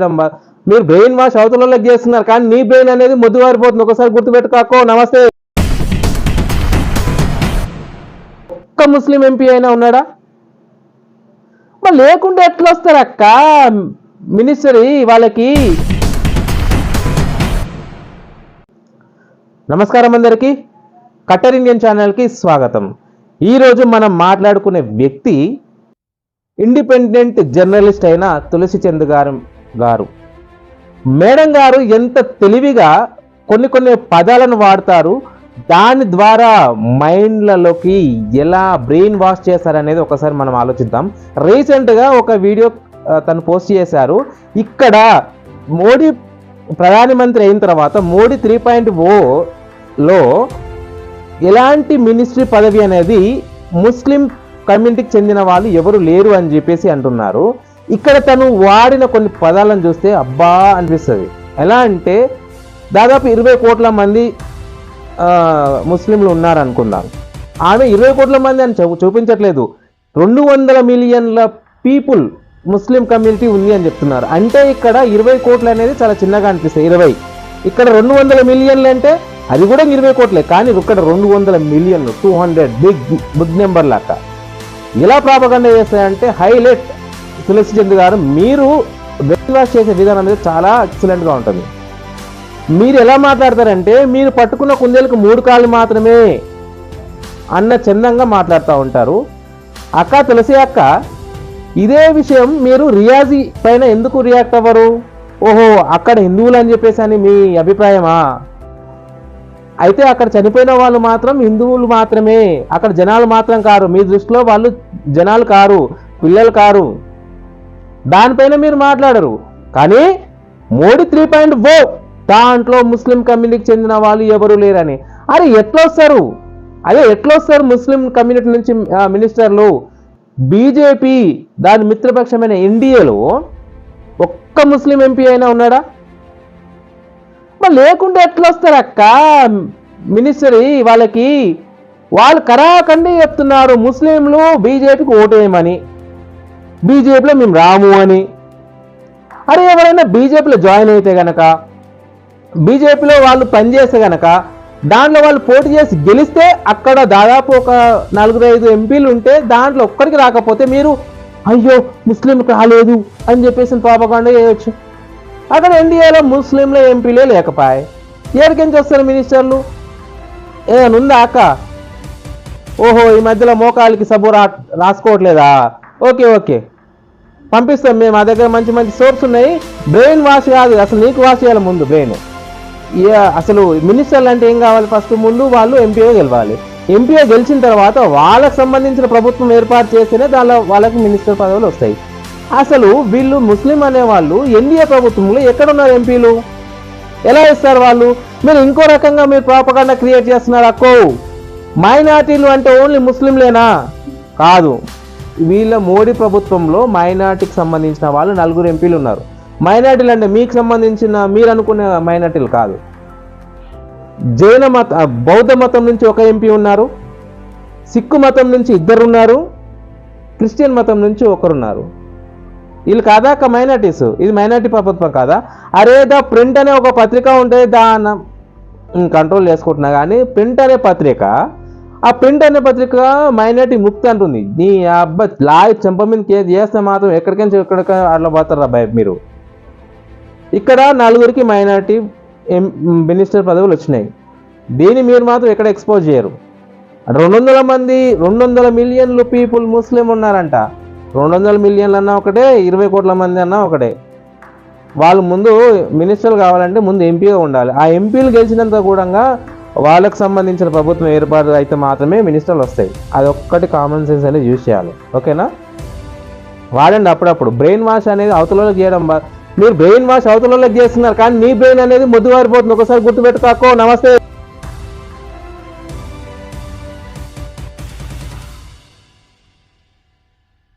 మీరు brain wash అవతలలోకి చేస్తున్నారు కానీ నీ బ్రెయిన్ అనేది మొద్దువారిపోతుంది. ఒకసారి గుర్తుపెట్టుకోకో నమస్తే. ఒక్క ముస్లిం ఎంపీ అయినా ఉన్నాడా? మరి లేకుంటే ఎట్లా వస్తారు అక్క? మినిస్టర్ వాళ్ళకి. నమస్కారం అందరికీ. కట్టర్ ఇండియన్ ఛానల్కి స్వాగతం. ఈరోజు మనం మాట్లాడుకునే వ్యక్తి ఇండిపెండెంట్ జర్నలిస్ట్ అయిన తులసి చంద్ గారు. గారు. మేడం గారు ఎంత తెలివిగా కొన్ని కొన్ని పదాలను వాడతారు. దాని ద్వారా మైండ్లలోకి ఎలా బ్రెయిన్ వాష్ చేస్తారనేది ఒకసారి మనం ఆలోచిద్దాం. రీసెంట్గా ఒక వీడియో తను పోస్ట్ చేశారు. ఇక్కడ మోడీ ప్రధానమంత్రి అయిన తర్వాత మోడీ త్రీ పాయింట్ ఓలో ఎలాంటి మినిస్ట్రీ పదవి అనేది ముస్లిం కమ్యూనిటీకి చెందిన వాళ్ళు ఎవరు లేరు అని చెప్పేసి అంటున్నారు. ఇక్కడ తను వాడిన కొన్ని పదాలను చూస్తే అబ్బా అనిపిస్తుంది. ఎలా అంటే దాదాపు ఇరవై కోట్ల మంది ముస్లింలు ఉన్నారు ఆమె ఇరవై కోట్ల మంది అని చూ- చూపించట్లేదు. రెండు వందల మిలియన్ల పీపుల్ ముస్లిం కమ్యూనిటీ ఉంది అని చెప్తున్నారు. అంటే ఇక్కడ ఇరవై కోట్లు అనేది చాలా చిన్నగా అనిపిస్తాయి ఇరవై. ఇక్కడ రెండు వందల మిలియన్లు అంటే అది కూడా ఇరవై కోట్లే కానీ ఇక్కడ రెండు వందల మిలియన్లు two hundred big big number లాక ఎలా ప్రాపగండ చేస్తాయంటే హైలైట్ తులసి చంద్ గారు మీరు వెయిట్ లాస్ చేసే విధానం అనేది చాలా ఎక్సలెంట్గా ఉంటుంది. మీరు ఎలా మాట్లాడతారంటే మీరు పట్టుకున్న కుందేలకు మూడు కాళ్ళు మాత్రమే అన్న చందంగా మాట్లాడుతూ ఉంటారు. అక్క తులసి అక్క ఇదే విషయం మీరు రియాజీ పైన ఎందుకు రియాక్ట్ అవ్వరు? ఓహో అక్కడ హిందువులు అని చెప్పేసి అని మీ అభిప్రాయమా? అయితే అక్కడ చనిపోయిన వాళ్ళు మాత్రం హిందువులు మాత్రమే. అక్కడ జనాలు మాత్రం కారు. మీ దృష్టిలో వాళ్ళు జనాలు కారు పిల్లలు కారు. దానిపైన మీరు మాట్లాడరు. కానీ మోడీ త్రీ పాయింట్ ఓ దాంట్లో ముస్లిం కమ్యూనిటీకి చెందిన వాళ్ళు ఎవరు లేరని. అరే ఎట్లా వస్తారు అదే ఎట్లా వస్తారు ముస్లిం కమ్యూనిటీ నుంచి మినిస్టర్లు? బీజేపీ దాని మిత్రపక్షమైన ఎన్డీఏలో ఒక్క ముస్లిం ఎంపీ అయినా ఉన్నాడా? మరి లేకుంటే ఎట్లా వస్తారు అక్క? మినిస్టర్ వాళ్ళకి వాళ్ళు కరాఖండి చెప్తున్నారు ముస్లింలు బీజేపీకి ఓటేయమని బీజేపీలో మేము రాము అని. అరే ఎవరైనా బీజేపీలో జాయిన్ అయితే గనక బీజేపీలో వాళ్ళు పనిచేస్తే గనక దాంట్లో వాళ్ళు పోటీ చేసి గెలిస్తే అక్కడ దాదాపు ఒక నలుగురు ఐదు ఎంపీలు ఉంటే దాంట్లో ఒక్కరికి రాకపోతే మీరు అయ్యో ముస్లింకి రాలేదు అని చెప్పేసి పాపకాండ చేయొచ్చు. అక్కడ ఎన్డీఏలో ముస్లింల ఎంపీలే లేకపాయే ఏడికించి వస్తారు మినిస్టర్లు? ఏదైనా ఉందా అక్క? ఓహో ఈ మధ్యలో మోకాలికి సబ్బు రా రాసుకోవట్లేదా? Okay okay. పంపిస్తాం మేము మా దగ్గర మంచి మంచి సోర్స్ ఉన్నాయి. బ్రెయిన్ వాష్ కాదు అసలు నీకు వాష్ చేయాలి ముందు బ్రెయిన్. అసలు మినిస్టర్లు అంటే ఏం కావాలి ఫస్ట్? ముందు వాళ్ళు ఎంపీఓ గెలవాలి. ఎంపీఓ గెలిచిన తర్వాత వాళ్ళకు సంబంధించిన ప్రభుత్వం ఏర్పాటు చేస్తేనే దానిలో వాళ్ళకి మినిస్టర్ పదవులు వస్తాయి. అసలు వీళ్ళు ముస్లిం అనే వాళ్ళు ఎన్డీఏ ప్రభుత్వంలో ఎక్కడున్నారు ఎంపీలు? ఎలా ఇస్తారు వాళ్ళు? మీరు ఇంకో రకంగా మీరు ప్రాపకాండ క్రియేట్ చేస్తున్నారు? అక్కో. మైనార్టీలు అంటే ఓన్లీ ముస్లింలేనా? కాదు. వీళ్ళ మోడీ ప్రభుత్వంలో మైనార్టీకి సంబంధించిన వాళ్ళు నలుగురు ఎంపీలు ఉన్నారు. మైనార్టీలు అంటే మీకు సంబంధించిన మీరు అనుకునే మైనార్టీలు కాదు. జైన మత బౌద్ధ మతం నుంచి ఒక ఎంపీ ఉన్నారు. సిక్కు మతం నుంచి ఇద్దరు ఉన్నారు. క్రిస్టియన్ మతం నుంచి ఒకరున్నారు వీళ్ళు కాదా అక్క మైనార్టీస్? ఇది మైనార్టీ ప్రభుత్వం కాదా? అరే దా ప్రింట్ అనే ఒక పత్రిక ఉంటే దాని కంట్రోల్ చేసుకుంటున్నా కానీ ప్రింట్ అనే పత్రిక ఆ ప్రింట్ అనే పత్రిక మైనార్టీ ముక్తి అంటుంది. నీ అబ్బా లాయ్ చెంప మీద కేసు చేస్తే మాత్రం ఎక్కడికైనా ఎక్కడికి అట్లా పోతారు అబ్బాయి మీరు. ఇక్కడ నలుగురికి మైనార్టీ ఎం- మినిస్టర్ పదవులు వచ్చినాయి. దీన్ని మీరు మాత్రం ఎక్కడ ఎక్స్పోజ్ చేయరు. రెండు వందల మంది రెండు వందల మిలియన్లు పీపుల్ ముస్లిం ఉన్నారంట. రెండు వందల మిలియన్లు అన్నా ఒకటే ఇరవై కోట్ల మంది అన్నా ఒకటే. వాళ్ళు ముందు మినిస్టర్లు కావాలంటే ముందు ఎంపీగా ఉండాలి. ఆ ఎంపీలు గెలిచినంత కూడా వాళ్ళకు సంబంధించిన ప్రభుత్వం ఏర్పాటు అయితే మాత్రమే మినిస్టర్లు వస్తాయి. అది ఒక్కటి కామన్ సెన్స్ అనేది యూజ్ చేయాలి. ఓకేనా? వాడండి అప్పుడప్పుడు. బ్రెయిన్ వాష్ అనేది అవతలలోకి చేయడం మీరు బ్రెయిన్ వాష్ అవతలలోకి చేస్తున్నారు కానీ మీ బ్రెయిన్ అనేది మొద్దువారిపోతుంది. ఒకసారి గుర్తుపెట్టుకోకో. నమస్తే.